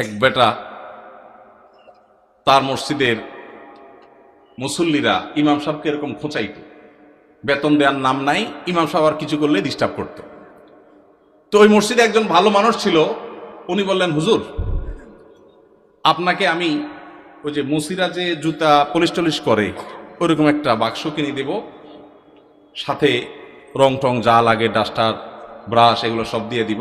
এক বেটা তার মসজিদের মুসল্লিরা ইমাম সাহেবকে এরকম খোঁচাইত। বেতন দেওয়ার নাম নাই, ইমাম সাহেব আর কিছু করলে ডিস্টার্ব করত। তো ওই মসজিদে একজন ভালো মানুষ ছিল, উনি বললেন, হুজুর, আপনাকে আমি ওই যে মুসিরা যে জুতা পলিশ টলিশ করে, ওরকম একটা বাক্স কিনে দেব। সাথে রং টং যা লাগে, ডাস্টার, ব্রাশ, এগুলো সব দিয়ে দিব।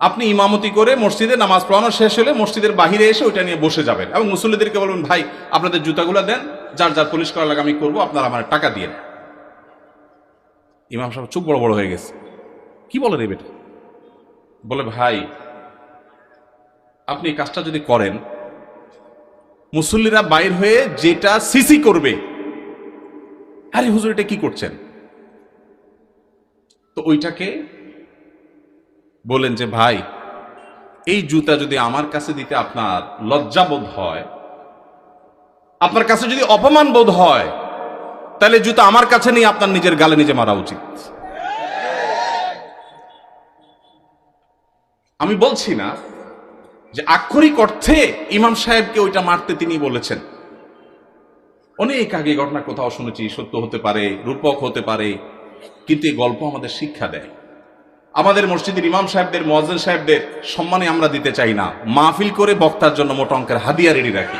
আপনি ইমামতি করে মসজিদে নামাজ পড়ানো শেষ হলে মসজিদের বাহিরে এসে ওইটা নিয়ে বসে যাবেন। এবং মুসল্লিদেরকে বলবেন, ভাই, আপনাদের জুতাগুলো দেন, যার যার পুলিশ করা লাগে আমি করব, আপনারা আমার টাকা দিয়ে ইমাম সাহেব চুপ বড় বড় হয়ে গেছে। কি বলে রে বেটা? বলে, ভাই, আপনি কাজটা যদি করেন, মুসল্লিরা বাইর হয়ে যেটা সিসি করবে, আরে হুজুর, এটা কি করছেন? তো ওইটাকে বলেন যে, ভাই, এই জুতা যদি আমার কাছে দিতে আপনার লজ্জাবোধ হয়, আপনার কাছে যদি অপমান বোধ হয়, তাহলে জুতা আমার কাছে নেই আপনার নিজের গালে নিজে মারা উচিত। আমি বলছি না যে আক্ষরিক অর্থে ইমাম সাহেবকে ওইটা মারতে তিনি বলেছেন। অনেক আগে ঘটনা কোথাও শুনেছি, সত্য হতে পারে, রূপক হতে পারে, কিন্তু এই গল্প আমাদের শিক্ষা দেয়। আমাদের মসজিদের ইমাম সাহেবদের মহাজন সাহেবদের সম্মানে আমরা দিতে চাই না। মাহফিল করে বক্তার জন্য মোটা অঙ্কের হাদিয়া রেডি রাখি।